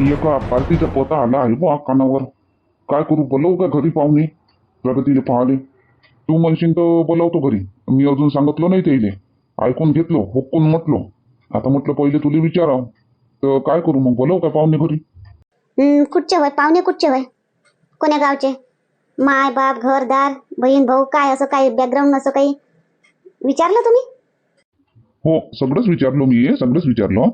एका पार्टीचा पता आला आहे. बा कानावर. काय करू? बोलवू का घरी पाहुणे? प्रगतीले पाहले. तू म्हणशील तर बोलावतो घरी. मी अजून सांगितलं नाही त्याइले ऐकून घेतलो हुकून म्हटलो. आता म्हटलं पहिले तुला विचाराव. तर काय करू मग? बोलव का पाहुणे घरी? कुठचे होय पाहुणे? कुठचे होय? कोण्या गावचे? माय बाप घरदार बहीण भाऊ काय असं काही बॅकग्राऊंड असं काही? विचारलं तुम्ही? हो सगळंच विचारलो मी सगळंच विचारलो.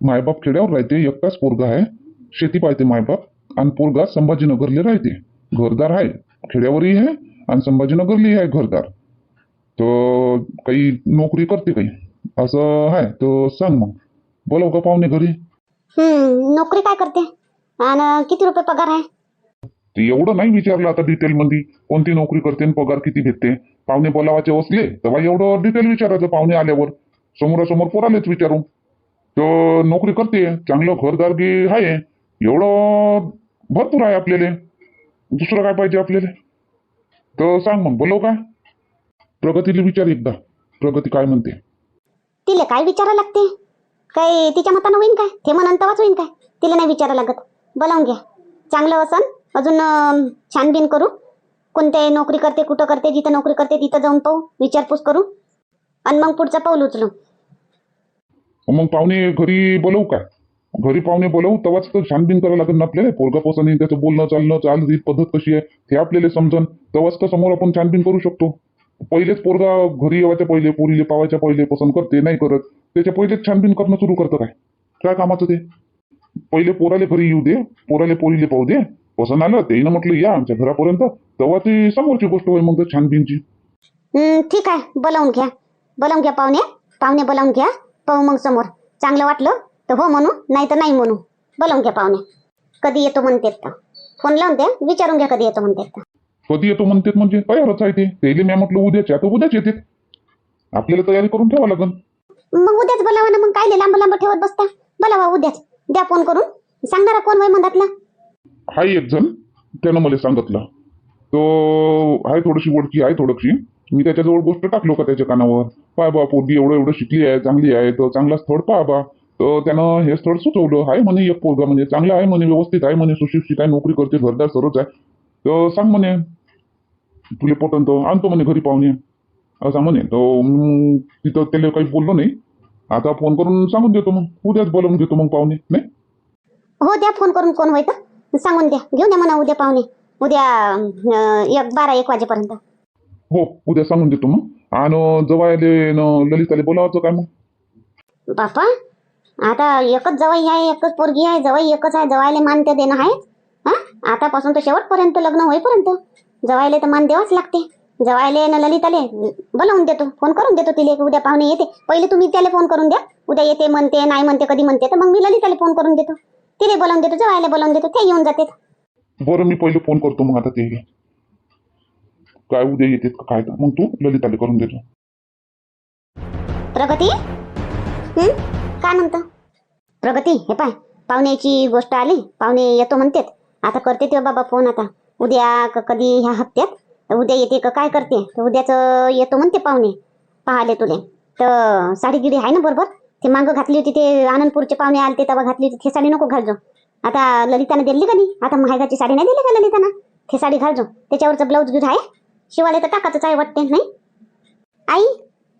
मायबाप खेड्यावर राहते एकटाच पोरगा आहे. शेती पाहते मायबाप आणि पोरगा संभाजीनगरले राहते. घरदार आहे. खेड्यावरही आहे आणि संभाजीनगरली आहे घरदार. तर काही नोकरी करते काही. असं आहे. तर सांग मग. बोलाव का पाहुणे घरी? नोकरी काय करते? आणि किती रुपये पगार आहे? ते एवढं नाही विचारलं आता डिटेलमध्ये. कोणती नोकरी करते आणि पगार किती भेटते? पाहुणे बोलावाचे असले तेव्हा एवढं डिटेल विचारायचं पाहुणे आल्यावर. समोरासमोर पोरालेच विचारू. तर नोकरी करते. चांगलं घरदार गी आहे. एवढं भरपूर आहे आपल्याला. दुसरं काय पाहिजे आपल्याला? तर सांग मग बोलव काय? प्रगतीला विचार एकदा. प्रगती काय म्हणते? तिला काय विचारा लागते? काय तिच्या मतानं होईन काय? ते म्हणून तेव्हाच होईन काय? तिला नाही विचारा लागत. बोलावून घ्या. चांगलं असन. अजून छानबीन करू. कोणते नोकरी करते कुठं करते जिथं नोकरी करते तिथं जाऊन पाहू. विचारपूस करू. आणि मग पुढचा पाऊल उचलू. मग पाहुणे घरी बोलवू काय? घरी पाहुणे बोलावू तेव्हाच तर छानबीन करावं लागेल ना आपल्याला. पोरगा पोसाने त्याचं बोलणं चालणं चाल ही पद्धत कशी आहे ते आपल्याला समजन. तेव्हाच तर समोर आपण छानबीन करू शकतो. पहिलेच पोरगा घरी येवायच्या पहिले पोरीले पावायच्या पहिले पसंत करते नाही करत त्याच्या पहिलेच छानबीन करणं सुरू करतं काय? काय कामाचं ते? पहिले पोराले घरी येऊ दे पोराले पोरीले पाहू दे पसंत आलं तेही म्हटलं या आमच्या घरापर्यंत तेव्हा ती समोरची गोष्ट होईल मग तर छानबीनची ठीक आहे बोलावून घ्या. बोलावून घ्या पाहुणे पाहुणे बोलावून घ्या पाहू मग समोर. चांगलं वाटलं? तर हो म्हणू नाही तर नाही म्हणू. बोलावून घ्या पाहुणे. कधी येतो म्हणते तर. फोन लावून द्या विचारून घ्या कधी येतो म्हणते तर. कधी येतो म्हणतात म्हणजे? काय अर्थ आहे ते? पहिले मी म्हटलं उद्याच्या तर उद्याच येते आपल्याला तयारी करून ठेवावं लागेल मग उद्याच बोलावा ना मग काय लांब लांब ठेवत बसता? बोलावा उद्याच. द्या फोन करून. सांगणारा कोण वय म्हणतातला हाय एक जण त्यानं मला सांगितलं. तो आहे थोडीशी ओळखी आहे थोडीशी. मी त्याच्याजवळ गोष्ट टाकलो का त्याच्या कानावर? पाय बा पोरगी एवढं एवढं शिकली आहे चांगली आहे तर चांगला स्थळ पहा बा. तर त्यानं हे स्थळ सुचवलं. आहे म्हणे एक पोरगा म्हणजे चांगला आहे म्हणे व्यवस्थित आहे म्हणे सुशिक्षित आहे नोकरी करते घरदार सर्वच आहे. तर सांग म्हणे तुले पटन तर आणतो म्हणे घरी पाहुणे. असं म्हणे. तर तिथं त्याला काही बोललो नाही. आता फोन करून सांगून देतो मग. उद्याच बोलावून घेतो मग पाहुणे. नाही? हो द्या फोन करून कोण होय तर सांगून द्या. घेऊन द्या म्हणा उद्या पाहुणे. उद्या एक बारा एक वाजेपर्यंत. हो उद्या सांगून देतो मग. आणि न ललिताले बोलावायचं काय मग? बापा आता एकच जवाई आहे एकच पोरगी आहे जवाई एकच आहे जवायले मान ते देणं आहे. हा? आतापासून तर शेवटपर्यंत लग्न होईपर्यंत. जवायले तर मान द्यावाच लागते. जवायले न ललिताले बोलावून देतो फोन करून देतो तिले उद्या पाहुणे येते. पहिले तुम्ही त्याला फोन करून द्या. उद्या येते म्हणते नाही म्हणते कधी म्हणते तर मग मी ललिताला फोन करून देतो. तिले बोलावून देतो जवायला बोलावून देतो ते येऊन जाते. बरं मी पहिले फोन करतो मग आता ते काय उद्या येते काय मग तू ललिताले करून देतो. प्रगती? का काय म्हणतं? प्रगती हे पाय. पाहुण्याची गोष्ट आली. पाहुणे येतो म्हणतेत. आता करते ते बाबा फोन आता. उद्या कधी ह्या हप्त्यात? उद्या येते का काय करते? तर उद्याच येतो म्हणते पाहुणे. पाहाले तुले. तर साडी गिडी आहे ना बरोबर? ते मागं घातली होती ते आनंदपूरचे पाहुणे आले ते तेव्हा घातली होती. ते साडी नको घालजो. आता ललितानं दिली का नाही? आता महागाची साडी नाही दिली का ललितानं? ते साडी घालजो. त्याच्यावरचं ब्लाऊज गिर आहे? शिवाले तर टाकाच आहे वाटते नाही? आई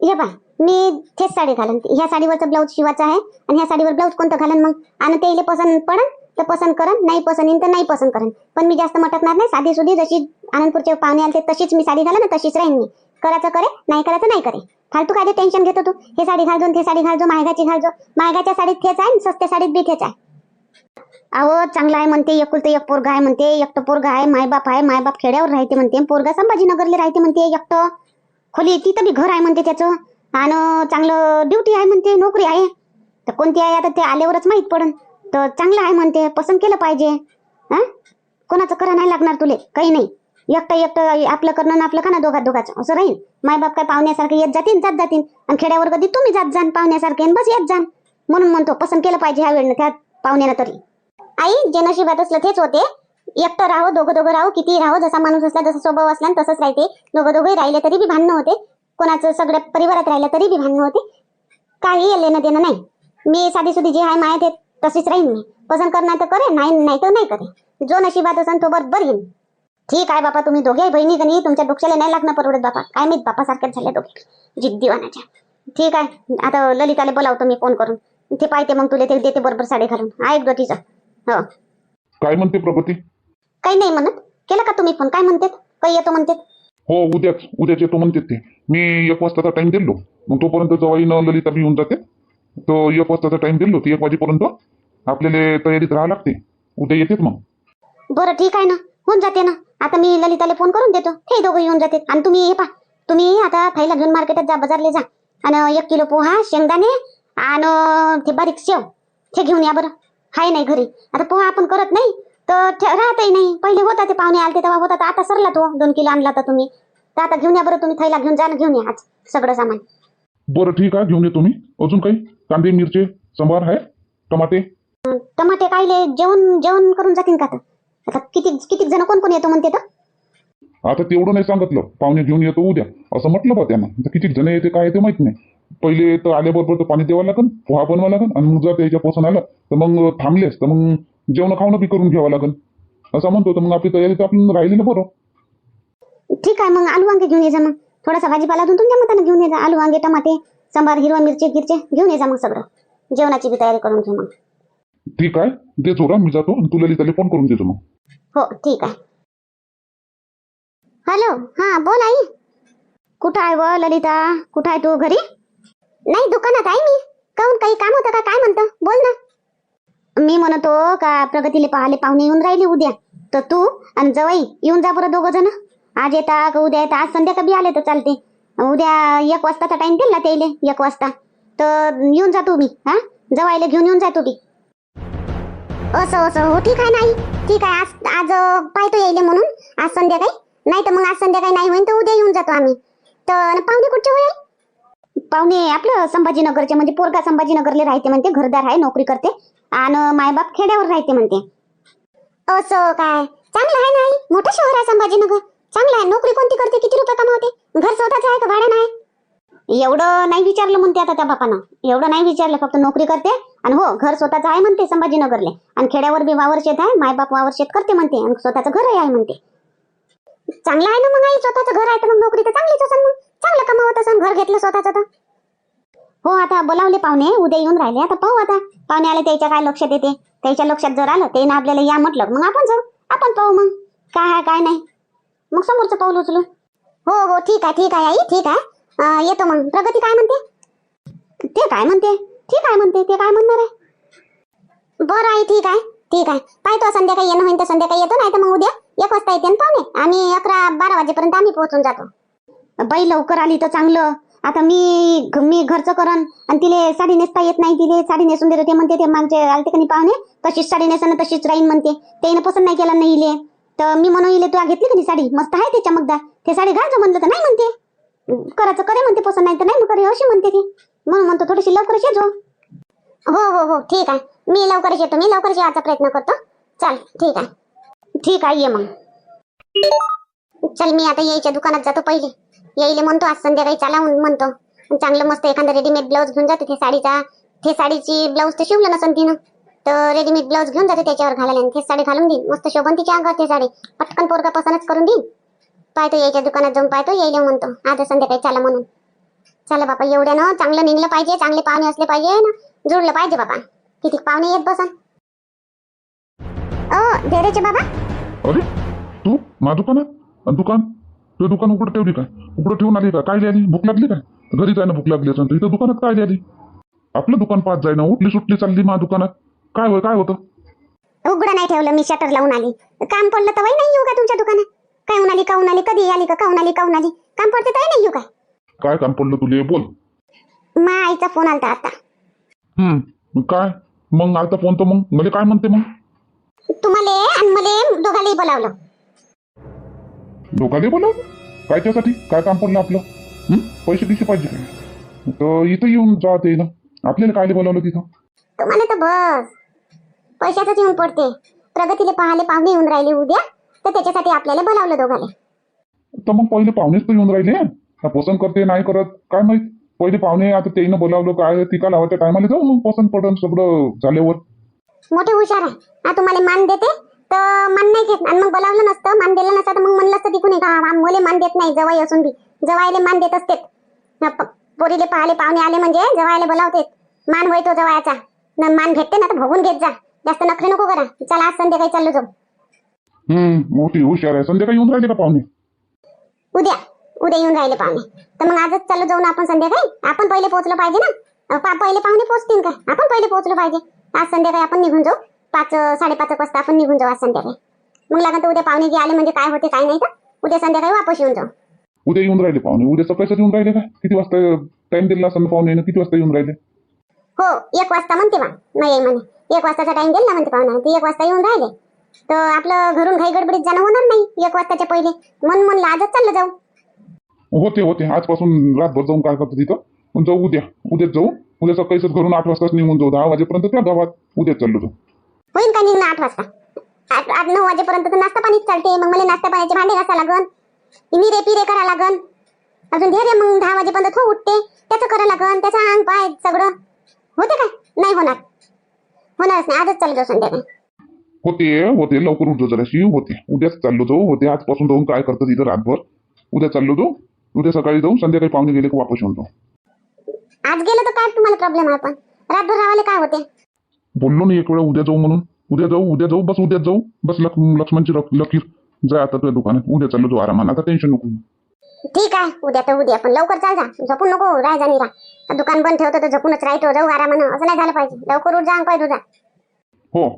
हे पाय. मी तेच साडी घालन. ह्या साडीवरचं ब्लाऊज शिवायचं आहे आणि ह्या साडीवर ब्लाऊज कोणतं घालन मग? आणि ते इले पसंत पडन तर पसंत करन नाही पसंत येईन तर नाही पसंत करन पण मी जास्त मटकणार नाही साधी सुधी जशी आनंदपूरचे पाहुणे आले तशीच मी साडी घालन तशीच राहीन मी. करायचं करे नाही करायचं नाही करे. फालतू काय टेन्शन घेतो तू? हे साडी घालजो ते साडी घालजो महागाची घालजो महागाच्या साडीत थेच आहे आणि सस्त्या साडीत बी थेच आहे. अहो चांगला आहे म्हणते एकुलतं एक पोरगा आहे म्हणते एकटं पोरगा आहे मायबाप आहे मायबाप खेड्यावर राहते म्हणते पोरगा संभाजीनगरला राहते म्हणते एकटं. खोली तिथं बी घर आहे म्हणते त्याचं. आणि चांगलं ड्युटी आहे म्हणते नोकरी आहे. तर कोणती आहे आता ते आल्यावरच माहीत पडन. तर चांगलं आहे म्हणते पसंत केलं पाहिजे. हा? कोणाचं करा नाही लागणार तुले काही नाही. एकटं एकटं आपलं करणं आपलं का ना दोघा दोघाचं? असं राहील मायबाप काय पाहुण्यासारखे येत जातील जात जातील आणि खेड्यावर कधी तुम्ही जात जाण पाहुण्यासारखे बस येत जाण म्हणून म्हणतो पसंत केलं पाहिजे ह्या वेळेनं त्या पाहुण्यानं तरी. आई जे नशिबात असलं तेच होते. एकटं राहो दोघं दोघं राहो किती राहो जसा माणूस असला जसा स्वभाव असला तसंच राहते. दोघं दोघे राहिले तरी बी भांडणं होते. कोणाचं सगळ्या परिवारात राहिलं तरी बी भांडणं होते. काही लेणं देणं नाही. मी साधी सुधी जे आहे माय ते तशीच राहीन मी. पसंत करणार तर करे नाही नाही तर नाही करे जो नशिबात असन तो बरोबर येईन ठीक आहे बापा तुम्ही दोघे बहिणी गणी तुमच्या डोक्याला नाही लागणं परवडत बापा. काय माहीत बापा सारखेच झाले दोघे जिद्दीवानाच्या ठीक आहे आता ललिताला बोलावतो मी फोन करून. ते पाहते मग तुला ते देते बरोबर साडी घालून. दो तिचं. हो. काय म्हणते प्रगती? काही नाही म्हणत. केलं का तुम्ही फोन? काय म्हणतात? काही येतो म्हणतात? हो उद्याच उद्याच येतो म्हणते ते. मी एक वाजताचा टाइम दिलो. मग तोपर्यंत जवाईनं ललिता बी येऊन जाते. तो एक वाजताचा टाइम दिलो. ती एक वाजेपर्यंत आपल्याला तयारीत राहावं लागते. उद्या येतेच मग. बरं ठीक आहे ना. होऊन जाते ना. आता मी ललिताला फोन करून देतो. हे दोघं येऊन जाते. आणि तुम्ही हे पा तुम्ही आता फायला घेऊन मार्केटात जा बाजारले जा. आणि एक किलो पोहा शेंगदाणे आणि ते बारीक शेव. ते घेऊन या बरं. हाय नाही घरी. आता पोहा आपण करत नाही. तर राहतही नाही. पहिले होता ते पाहुणे आलते तेव्हा होता. तर आता सरला तो. दोन किलो आणला तर तुम्ही. तर आता घेऊन या बरं तुम्ही. थैला घेऊन जा ना घेऊन या आज. सगळं सामान. बरं ठीक आहे. घेऊन येतो मी अजून काही? कांदे मिरचे संभार आहे? टमाटे? टमाटे कायले जेवण जेवण करून जातील का तर आता किती किती जण कोण कोण येतो म्हणते तर? आता तेवढं नाही सांगितलं. पाहुणे घेऊन येतो उद्या. असं म्हटलं बा त्यांना. किती जण येते काय ते माहीत नाही. पहिले तर आल्याबरोबर तर पाणी द्यावं लागेल पोहा बनवा लागेल आणि मग जर त्याच्या पोसन आलं. तर मग थांबलेस तर मग जेवण खावणं बी करून घ्यावं लागेल असं म्हणतो तर मग आपली तयारी तर आपण राहिली ना बरं. ठीक आहे मग आलू वांगे घेऊन ये जा मग. थोडासा भाजीपाला अजून तुमच्या मताने घेऊन ये जा. आलू वांगे टमाटे सांबार हिरवा मिरची गिरचे घेऊन ये जा मग सगळं. जेवणाची बी तयारी करून घेऊ मग. ठीक आहे दे जोरा मी जातो आणि तुला ललिताला फोन करून देतो मग. हो ठीक आहे. हॅलो हा बोल आई. कुठं आहे व ललिता? कुठं आहे तू घरी? नाही दुकानात आहे मी. काहून काही काम होतं का? काय म्हणतो? बोल ना. मी म्हणतो का प्रगतीले पाहले पाहुणे येऊन राहिले उद्या. तर तू आणि जवाई येऊन जा बरं दोघं जण. आज येता का उद्या येता आज संध्याकाळी आले तर चालते. उद्या एक वाजताचा टाइम दिला त्याले एक वाजता. तर येऊन जा तुम्ही हा? जवाईला घेऊन येऊन जा तुम्ही असं असं. हो ठीक आहे नाही. ठीक आहे आज आज पाहतो यायले म्हणून. आज संध्याकाळी. नाही तर मग आज संध्याकाळी नाही होईल तर उद्या येऊन जातो आम्ही. तर पाहुणे कुठचे होईल पाहुणे आपलं संभाजीनगरचे म्हणजे पोरगा संभाजीनगरले राहते म्हणते घरदार आहे नोकरी करते. आणि मायबाप खेड्यावर राहते म्हणते. असं काय? चांगलं आहे नाही मोठं शहर आहे संभाजीनगर. चांगलं आहे. नोकरी कोणती करते? किती रुपये कमावते? घर स्वतःच आहे का भाडं नाही एवढं नाही विचारलं म्हणते आता त्या बापानं. एवढं नाही विचारलं फक्त नोकरी करते. आणि हो घर स्वतःच आहे म्हणते संभाजीनगरले. आणि खेड्यावर बी वावर शेत आहे मायबाप वावर शेत करते म्हणते. आणि स्वतःचं घरही आहे म्हणते. चांगलं आहे ना मग आई? स्वतःचं घर आहे तर मग नोकरी तर चांगलीच असेल मग. चांगलं कमावत असेल घर घेतलं स्वतःचं तर. हो आता बोलावले पाहुणे. उद्या येऊन राहिले आता. पाहू आता. पाहुणे आले त्याच्या काय लक्षात येते त्याच्या लक्षात जर आलं ते ना आपल्याला या म्हटलं. मग आपण जाऊ. आपण पाहू मग. काय आहे काय नाही. मग समोरचं पाऊल उचलू. हो हो ठीक आहे ठीक आहे आई ठीक आहे. येतो मग. प्रगती काय म्हणते? ते काय म्हणते? ठीक आहे म्हणते? ते काय म्हणणार आहे? बरं आई ठीक आहे ठीक आहे. पाहतो संध्याकाळी येणं होईल तर संध्याकाळी येतो नाही तर मग उद्या एक वाजता येते ना पाहुणे. आणि अकरा बारा वाजेपर्यंत आम्ही पोहोचून जातो. बाई लवकर आली तर चांगलं. आता मी मी घरचं करन आणि तिले साडी नेसता येत नाही तिले साडी नेसून देतो ते म्हणते ते मागचे आलते का नाही पाहुणे? तशीच साडी नेसन तशीच राहीन म्हणते. ते पसंत नाही केला नाही इले. तर मी म्हणून इले तू घेतली का साडी? मस्त आहे ते चमकदार ते साडी घालचं म्हणलं तर नाही म्हणते. करायचं करे म्हणते पसंत नाही तर नाही मग करे अशी म्हणते ती. म्हणून म्हणतो थोडीशी लवकर येतो हो हो हो ठीक आहे. मी लवकरच येतो मी लवकर यायचा प्रयत्न करतो. चल ठीक आहे. ठीक आहे ये मग. चल मी आता यायच्या दुकानात जातो पहिले. यायले म्हणतो आज संध्याकाळी चला म्हणतो. चांगलं मस्त एखादा रेडीमेड ब्लाऊज घेऊन जाते ते साडीचा. ते साडीची ब्लाऊज तर शिवलं नसन तिनं. तर रेडीमेड ब्लाऊज घेऊन जाते त्याच्यावर घालायला ते साडी घालून देईन. मस्त शोभन तिच्या अंगावर ते साडी. पटकन पोरगा पसंतच करून देईन. पाहतो यायच्या दुकानात जाऊन पाहतो यायला म्हणतो. आज संध्याकाळी चला म्हणून. चला बापा एवढ्यानं चांगलं निघलं पाहिजे चांगले पाहुणे असले पाहिजे ना. जुळलं पाहिजे बाबा किती पाहुणे येत बसा. ओ धैर्यचे बाबा. अरे तू? मा दुकानात? दुकान? तू दुकान उघडं ठेवली काय? उघडं ठेवून आली का? काय आली? भूक लागली काय? घरी जायला भूक लागली तर इथं दुकानात काय आली? आपलं दुकान पाच जाय ना उठली सुटली चालली मा दुकानात. काय होय काय होतं? उघडं नाही ठेवलं मी शटर लावून आली. काम पडलं तर नाही येऊ का तुमच्या दुकानात? काय उन्हाली का उन्हाली कधी आली का काऊन आली काऊन आली? काम पडते तर नाही येऊ काय काय काम पडलं तुले? बोल. मा आईचा फोन आलता आता. हम्म मग काय? मग आता फोन तर मग? मला काय म्हणते मग? तुम्हाला आणि मला दोघालाही बोलावलं. लोकांनी बोलावलं काय त्यासाठी? काय काम पडलं आपलं? पैसे दिसे पाहिजे. काय तर इथं येऊन जा ते ना. आपल्याला काय बोलावलं तिथं? तुम्हाला तर बस. पैशाचंच येऊन पडते. प्रगतीले पाहाले पाहुणे येऊन राहिले उद्या. तर त्याच्यासाठी आपल्याला बोलावलं दोघाले तर मग पहिले पाहुणेच तर येऊन राहिले. पसंत करते नाही करत काय माहीत? पहिले पाहुणे आता त्यानं बोलावलं काय टिका लावायच्या टायमाला जाऊ मग पसंत पडन सगळं झाल्यावर. मोठे हुशार आहे. तुम्हाला मान देते. तर मान नाही घेत. आणि मग बोलावलं नसतं मान दिलं नसतं तर मग म्हणलं असतं तिकून का मुले मान देत नाही जवाई असून बी. जवायले मान देत असते पोरीले पाहाले पाहुणे आले म्हणजे जवायले बोलावते मान होय तो जवायाचा न मान भेटते ना तर भोगून घेत जा. जास्त नखरे नको करा. चला आज संध्याकाळी चाललो जाऊ. हम्म मोठी हुशार आहे. संध्याकाळी येऊन राहिले का पाहुणे? उद्या. उद्या येऊन राहिले पाहुणे. तर मग आजच चालू जाऊ ना आपण संध्याकाळी? आपण पहिले पोहोचलो पाहिजे ना? पहिले पाहुणे पोहोचतील का? आपण पहिले पोहोचलो पाहिजे. आज संध्याकाळी आपण निघून जाऊ. पाच साडेपाच एक वाजता आपण निघून जाऊ आज संध्याकाळी. मग लागन तर उद्या पाहुणे जे आले म्हणजे काय होते काय नाही तर उद्या संध्याकाळी वापस येऊन जाऊ. उद्या येऊन राहिले पाहुणे. उद्या सकाळीच येऊन राहिले का किती वाजता टाइम दिला असं पाहुणे किती वाजता येऊन राहिले? हो एक वाजता म्हणते बा. नाही म्हणे. एक वाजताचा टाइम दिला ना म्हणते पाहुणे. ते एक वाजता येऊन राहिले. तर आपलं घरून घाई गडबडीत जाणं होणार नाही एक वाजताच्या पहिले. म्हणून म्हणलं आजच चाललं जाऊ. होते होते. आजपासून रातभर जाऊन काय करतो तिथं पण जाऊ उद्या. उद्याच जाऊ. उद्या सकाळीच घरून आठ वाजताच निघून जाऊ. दहा वाजेपर्यंत त्या गावात उद्याच चाललो जाऊ. होईन का निघणं आठ वाजता? आठ आठ नऊ वाजेपर्यंत तर नाश्ता पाणीच चालते. मग मला नाश्ता पाण्याचे भांडे घासा लागन. निरे पिरे करा लागन. अजून धैर्य मग दहा वाजेपर्यंत थो उठते. त्याचं करा लागन. त्याचं अंग पाय सगळं. होते काय? नाही होणार. होणारच नाही. आजच चालू जाऊ संध्याकाळी. होते होते. लवकर उठतो जराशी होते. उद्याच चाललो जाऊ. होते. आजपासून जाऊन काय करतो तिथं रातभर? उद्या चाललो जाऊ. उद्या सकाळी जाऊ. संध्याकाळी पाहुणे गेले की वापस येऊन जाऊ. आज गेलं तर काय तुम्हाला प्रॉब्लेम आहे पण रातभर रावाले काय होते? बोललो नाही एक वेळा उद्या जाऊ म्हणून. उद्या जाऊ उद्या जाऊ बस उद्याच जाऊ. बस लक लक्ष्मणची लकीर. जा आता तुझ्या दुकानात. उद्या चाललो जाऊ आरामानं. आता टेन्शन नको. ठीक आहे. उद्या तर उद्या. पण लवकर चाल जा. झोपून नको राय जा निरा दुकान बंद ठेवतो तर झोपूनच राहतो. जाऊ आरामानं. असं नाही झालं पाहिजे. लवकर उठ जा पाय तुझा हो.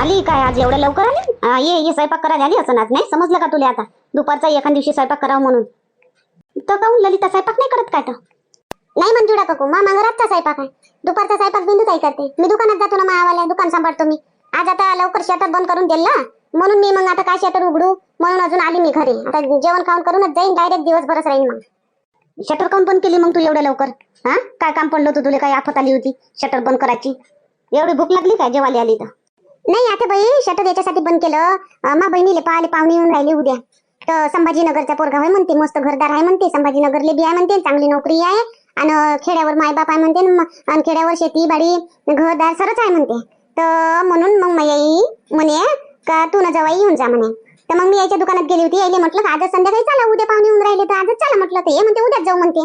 आली काय आज एवढ्या लवकर आली? आ, ये ये स्वयंपाक करायला आली असं आज नाही समजलं का तुला आता? दुपारचा एखाद दिवशी स्वयंपाक करावं म्हणून. तर काहून ललिता स्वयंपाक नाही करत काय तर? नाही मंजुळा काकू मा रातचा स्वयंपाक आहे. दुपारचा स्वयंपाक बिंदू ताई करते. मी दुकानात जातो ना मावाला दुकान सांभाळतो मी. आज आता लवकर शटर बंद करून दिला म्हणून मी मग आता काय शटर उघडू? म्हणून अजून आली मी घरी. आता जेवण खाऊन करूनच जाईन डायरेक्ट दिवसभरच राहीन मग. शटर काऊन बंद केली मग तू एवढ्या लवकर? हा? काय काम पडलं होतं? तुला काय आफत आली होती शटर बंद करायची? एवढी भूक लागली काय जेवायला आली तर? नाही आता बाई शटर याच्यासाठी बंद केलं. मा बहिणीले पाहिले पाहुणे येऊन राहिले उद्या. तर संभाजीनगरचा पोरगाव आहे म्हणते मस्त घरदार आहे म्हणते. संभाजीनगरले बी आहे म्हणते चांगली नोकरी आहे. आणि खेड्यावर मायबाप आहे म्हणते आणि खेड्यावर शेती बाडी घरदार सरच आहे म्हणते. तर म्हणून मग माई म्हणे का तू न जवाई येऊन जा म्हणे. तर मग मी याच्या दुकानात गेली होती यायले म्हटलं का आजच संध्याकाळी चला उद्या पाहुणे येऊन राहिले तर आजच चला म्हटलं. ते हे म्हणते उद्याच जाऊ म्हणते.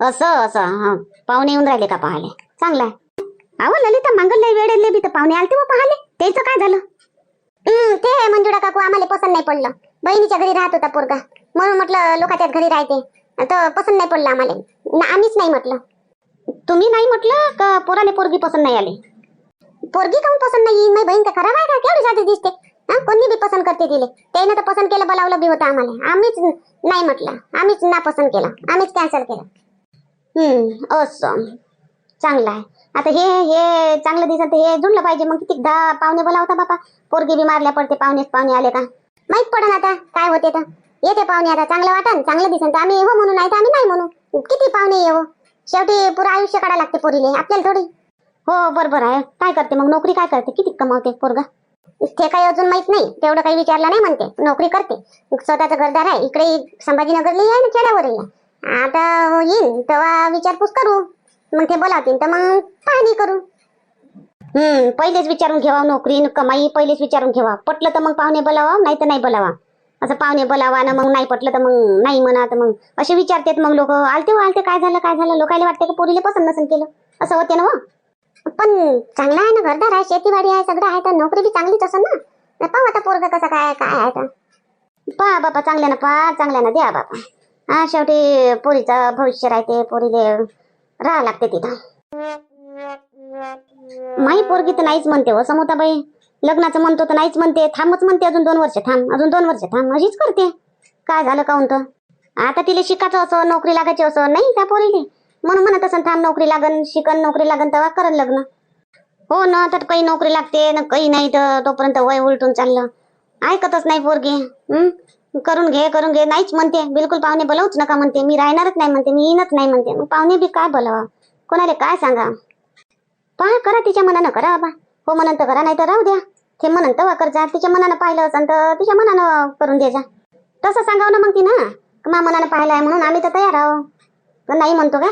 असं असं हा. पाहुणे येऊन राहिले का पाहायला? चांगला आहे. अहो ललिता मांगल्य वेळेले बी तर पाहुणे आलते हो व पाहाले त्याचं काय झालं? ते आहे मंजुळा काकू आम्हाला पसंत नाही पडलं. बहिणीच्या घरी राहत होता पोरगा. म्हणून म्हटलं लोकांच्याच घरी राहते. तर पसंत नाही पडलं आम्हाला. ना आम्हीच नाही म्हटलं. तुम्ही नाही म्हटलं का पोराले पोरगी पसंत नाही आली? पोरगी काऊन पसंत नाही? येईन बहीण का खराब आहे का? केवढी साधी दिसते? हा? कोणी बी पसंत करते तिले. त्याने तर पसंत केलं बोलावलं बी होतं आम्हाला. आम्हीच नाही म्हटलं. आम्हीच ना पसंत केलं. आम्हीच कॅन्सल केलं. हम्म असं चांगलं आहे. आता हे हे चांगलं दिसत हे जुळलं पाहिजे. मग कितीदा पाहुणे बोलावता बापा? पोरगी बी मारल्या पडते. पाहुणेच पाहुणे आले का? माहीत पडन आता. काय होते तर? येते पाहुणे आता चांगलं वाटन चांगलं दिसन तर आम्ही हो म्हणून नाही तर आम्ही नाही म्हणू. किती पाहुणे येऊ हो? शेवटी पुरं आयुष्य काढा लागते पोरीले आपल्याला थोडी. हो बरोबर आहे. काय करते मग? नोकरी काय करते? किती कमावते पोरगा? ते काही अजून माहीत नाही. तेवढं काही विचारलं नाही म्हणते. नोकरी करते. स्वतःचं घरदार आहे. इकडे संभाजीनगरला आहे ना खेड्यावरही आहे. आता येईन तेव्हा विचारपूस करू. मग ते बोलावतील. तर मग पाहणी करू. हम्म पहिलेच विचारून घेवा नोकरी न कमाई पहिलेच विचारून घेवा. पटलं तर मग पाहुणे बोलावा नाही तर नाही बोलावा. असं पाहुणे बोलावा ना मग नाही पटलं तर मग नाही म्हणा तर मग. असे विचारतात मग लोक आलते हो आलते काय झालं काय झालं? लोकायला वाटते का पोरीला पसंत नसेल केलं? असं होते ना हो. पण चांगला आहे ना घरदार आहे शेतीवाडी आहे सगळं आहे तर नोकरी बी चांगलीच असं ना. पाहू आता पोरग कसं काय काय आहे तर पहा बापा चांगल्यानं पहा चांगल्यानं द्या बापा. हा शेवटी पोरीचं भविष्य राहते पोरीले राहा लागते तिथं. माही पोरगी तर नाहीच म्हणते हो समोताबाई. लग्नाचं म्हणतो तर नाहीच म्हणते. थांबच म्हणते अजून दोन वर्ष थांब. अजून दोन वर्ष थांब. अशीच करते. काय झालं काऊन तर? आता तिला शिकायचं असं नोकरी लागायची असं नाही त्या पोरीले? म्हणून म्हणत असं थांब नोकरी लागन शिकन नोकरी लागन तेव्हा करन लग्न. हो ना तर काही नोकरी लागते ना काही नाही तर तोपर्यंत वय उलटून चाललं. ऐकतच नाही पोरगे. हं? करून घे करून घे. नाहीच म्हणते. बिलकुल पाहुणे बोलावूच नका म्हणते. मी राहणारच नाही म्हणते मी येईनच नाही म्हणते. मग पाहुणे बी काय बोलावा? कोणाला काय सांगा पहा करा तिच्या मनानं करा बाबा. हो म्हणंत तर करा नाही तर राहू द्या. ते म्हणंत तर कर जा तिच्या मनानं पाहिलं असेल तर तिच्या मनानं करून दे जा. तसं सांगाव ना मग ती ना मा मनानं पाहिलं आहे म्हणून आम्ही तर तयार आहो नाही म्हणतो का?